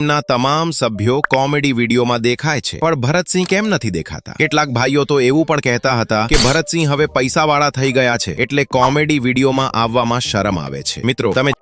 ના તમામ સભ્યો કોમેડી વિડીયોમાં દેખાય છે. પણ ભરતસિંહ કેમ નથી દેખાતા? કેટલાક ભાઈઓ તો એવું પણ કહેતા હતા કે ભરતસિંહ હવે પૈસાવાળા થઈ ગયા છે. એટલે કોમેડી વિડીયોમાં આવવામાં શરમ આવે છે. મિત્રો, તમે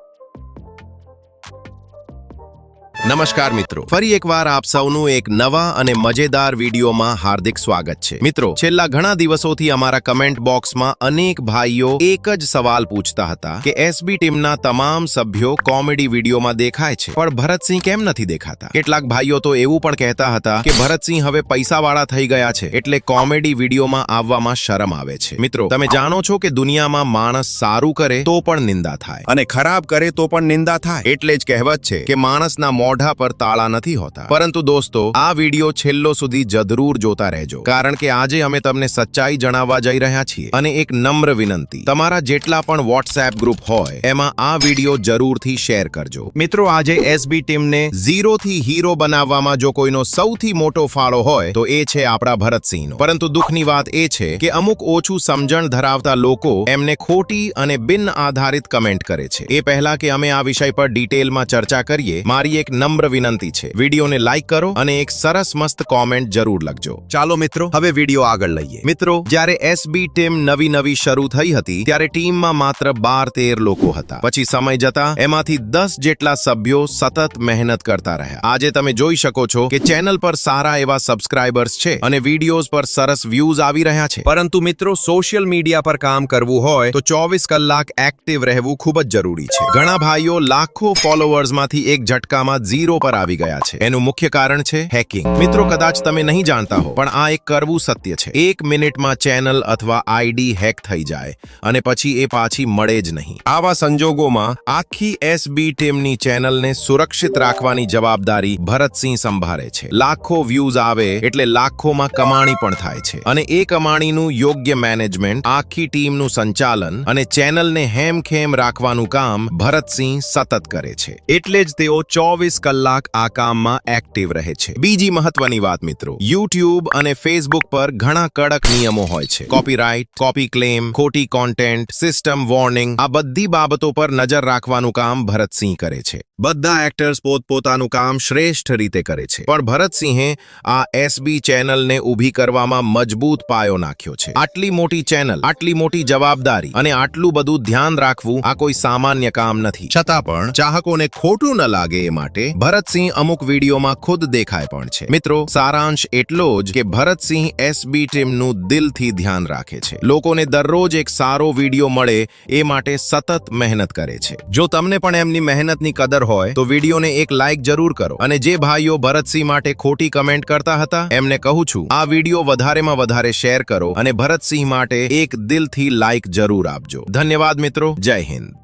નમસ્કાર મિત્રો. ફરી એકવાર આપ સૌનું એક નવા અને મજેદાર વિડીયોમાં હાર્દિક સ્વાગત છે. મિત્રો છેલ્લા ઘણા દિવસોથી અમારા કમેન્ટ બોક્સમાં અનેક ભાઈઓ એક જ સવાલ પૂછતા હતા કે એસબી ટીમના તમામ સભ્યો કોમેડી વિડીયોમાં દેખાય છે. પણ ભરતસિંહ કેમ નથી દેખાતા? કેટલાક ભાઈઓ તો એવું પણ કહેતા હતા કે ભરતસિંહ હવે પૈસાવાળા થઈ ગયા છે એટલે કોમેડી વિડીયોમાં આવવામાં શરમ આવે છે. મિત્રો તમે જાણો છો કે દુનિયામાં માણસ સારું કરે તો પણ નિંદા થાય. અને ખરાબ કરે તો પણ નિંદા થાય. એટલે જ કહેવત છે કે માણસના મોઢા પર તાળા નથી હોતા. પરંતુ દોસ્તો, આ વીડિયો છેલ્લો સુધી જરૂર જોતા રહેજો, કારણ કે આજે અમે તમને સચ્ચાઈ જણાવવા જઈ રહ્યા છીએ અને એક નમ્ર વિનંતી. તમારા જેટલા પણ વોટ્સએપ ગ્રુપ હોય, એમાં આ વીડિયો જરૂરથી શેર કરજો. મિત્રો, આજે એસબી ટીમને ઝીરો થી હીરો બનાવવામાં જો કોઈનો સૌથી મોટો ફાળો હોય, તો એ છે આપણા ભરતસિંહનો. પરંતુ દુઃખની વાત એ છે કે અમુક ઓછું સમજણ ધરાવતા લોકો એમને ખોટી અને બિન આધારિત કમેન્ટ કરે છે. એ પહેલા કે અમે આ વિષય પર ડિટેલમાં ચર્ચા કરીએ, મારી એક નમ્ર વિનંતી છે. વિડીયોને લાઈક કરો અને એક સરસ મસ્ત કોમેન્ટ જરૂર લખજો. ચાલો મિત્રો, હવે વીડિયો આગળ લઈએ. મિત્રો, જ્યારે એસબી ટીમ નવી નવી શરૂ થઈ હતી, ત્યારે ટીમમાં માત્ર બાર તેર લોકો હતા. પછી સમય જતા, એમાંથી દસ જેટલા સભ્યો સતત મહેનત કરતા રહ્યા. આજે તમે જોઈ શકો છો કે ચેનલ પર સારા એવા સબસ્ક્રાઇબર્સ છે અને વિડીયોઝ પર સરસ વ્યૂઝ આવી રહ્યા છે. પરંતુ મિત્રો સોશિયલ મીડિયા પર કામ કરવું હોય, તો ચોવીસ કલાક એક્ટિવ રહેવું ખૂબ જ જરૂરી છે. ઘણા ભાઈઓ લાખો ફોલોવર્સમાંથી એક ઝટકામાં ઝીરો પર આવી ગયા છે. એનું મુખ્ય કારણ છે હેકિંગ મિત્રો, કદાચ તમે નહીં જાણતા હો, પણ આ એક કરવું સત્ય છે. એક મિનિટમાં ચેનલ અથવા આઈડી હેક થઈ જાય અને પછી એ પાછી મળે જ નહીં. આવા સંજોગોમાં આખી એસબી ટીમની ચેનલને સુરક્ષિત રાખવાની જવાબદારી ભરતસિંહ સંભાળે છે. લાખો વ્યૂઝ આવે એટલે લાખોમાં કમાણી પણ થાય છે. અને એ કમાણીનું યોગ્ય મેનેજમેન્ટ આખી ટીમનું સંચાલન અને ચેનલને હેમખેમ રાખવાનું કામ ભરતસિંહ સતત કરે છે. એટલે જ તેઓ ચોવીસ કલાક આ કામમાં એક્ટિવ રહે છે. બીજી મહત્વની વાત મિત્રો યુટ્યુબ અને ફેસબુક પર ઘણા કડક નિયમો હોય છે. કોપીરાઇટ કોપી ક્લેમ ખોટી કોન્ટેન્ટ સિસ્ટમ વોર્નિંગ આ બધી બાબતો પર નજર રાખવાનું કામ ભરતસિંહ કરે છે. બધા એક્ટર્સ પોતપોતાનું કામ શ્રેષ્ઠ રીતે કરે છે. પણ ભરતસિંહે આ એસબી ચેનલને ઊભી કરવામાં મજબૂત પાયો નાખ્યો છે. આટલી મોટી ચેનલ, આટલી મોટી જવાબદારી અને આટલું બધું ધ્યાન રાખવું આ કોઈ સામાન્ય કામ નથી. છતાં પણ ચાહકોને ખોટું ન લાગે એ માટે ભરતસિંહ અમુક વિડીયોમાં ખુદ દેખાય પણ છે. મિત્રો, સારાંશ એટલો જ કે ભરતસિંહ એસબી ટીમનું દિલથી ધ્યાન રાખે છે. લોકોને દરરોજ એક સારો વીડિયો મળે એ માટે સતત મહેનત કરે છે. જો તમને પણ એમની મહેનતની કદર હોય, તો વિડીયોને એક લાઈક જરૂર કરો. અને જે ભાઈઓ ભરતસિંહ માટે ખોટી કમેન્ટ કરતા હતા, એમને કહું છું, આ વીડિયો વધારેમાં વધારે શેર કરો અને ભરતસિંહ માટે એક દિલથી લાઈક જરૂર આપજો. ધન્યવાદ મિત્રો, જય હિન્દ.